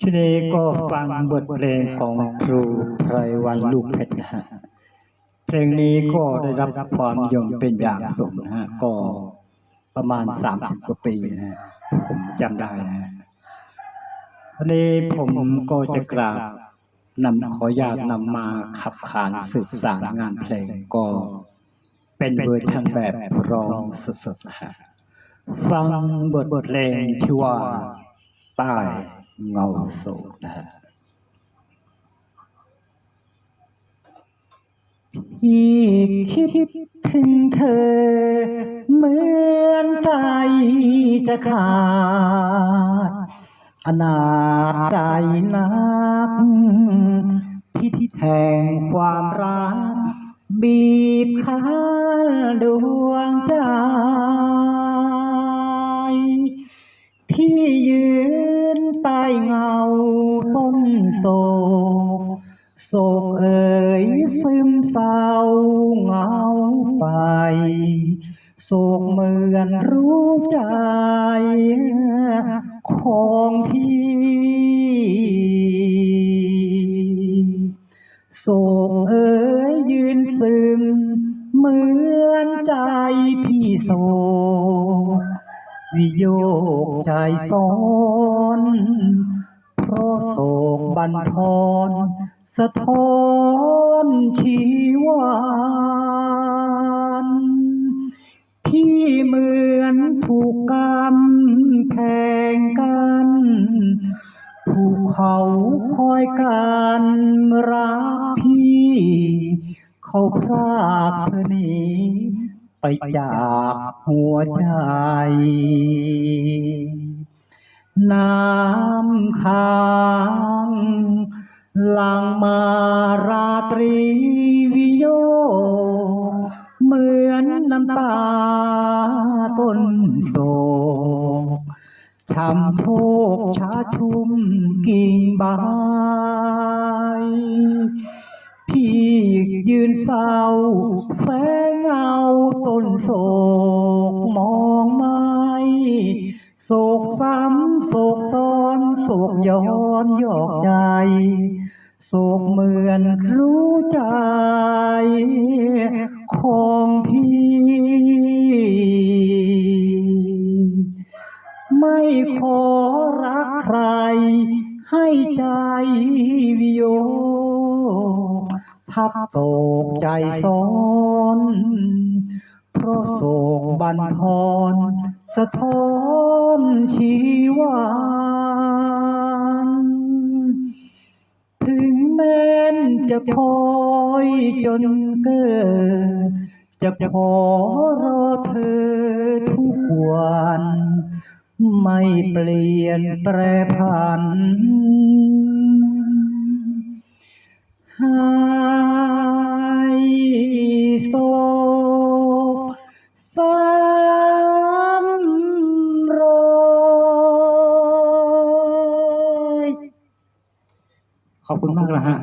ทีนี้ก็ฟังบทเพลงของครูไพรวันลูกเพชรนะฮะเพลงนี้ก็ได้รับความยมเป็นอย่างสูงนะฮะก็ประมาณ30กว่าปีนะฮะผมจำได้นะฮะทีนี้ผมก็จะกราบนำขออนุญาตนำมาขับขานสืบสารงานเพลงก็เป็นเวอร์ชันแบบร้องสดๆนะฮะฟังบทบทเพลงที่ว่าใต้ เงาโศกนะฮะพี่คิดถึงเธอ เหมือนใจจะขาด อนาจใจนักพิษแห่งความรัก บีบคั้นดวงใจ โศกโศกเอ่ยซึมเศร้าเหงาไปโศกเหมือนรู้ใจของพี่โศกเอ่ยยืนซึม เหมือนใจพี่โศกวิโยคใจซ้อน ราะโศกบันทอนสะท้อนชีวานที่เหมือนผูกกรรมแพงกันภูกเขาคอยการรักพี่ เขาพรากเธอหนีไปจากหัวใจ น้ำค้างหลังมาราตรีวิโย เหมือนน้ำตาต้นโศกช้ำโพกชาชุ่มกิ่งใบพี่ยืนเศร้าแฝงเงาต้นโศกมองไม่ โศกซ้ำโศกซ้อนโศกย้อนยอกใจโศกเหมือนรู้ใจของพี่ ไม่ขอรักใคร ให้ใจวิโยคทับโศกใจซ้อน เพราะโศกบันทอนสะท้อนชีวานถึงแม้นจะคอยจนเกิด จะขอรอเธอทุกวัน ไม่เปลี่ยนแปรผันให้โศก ขอบคุณมากนะฮะ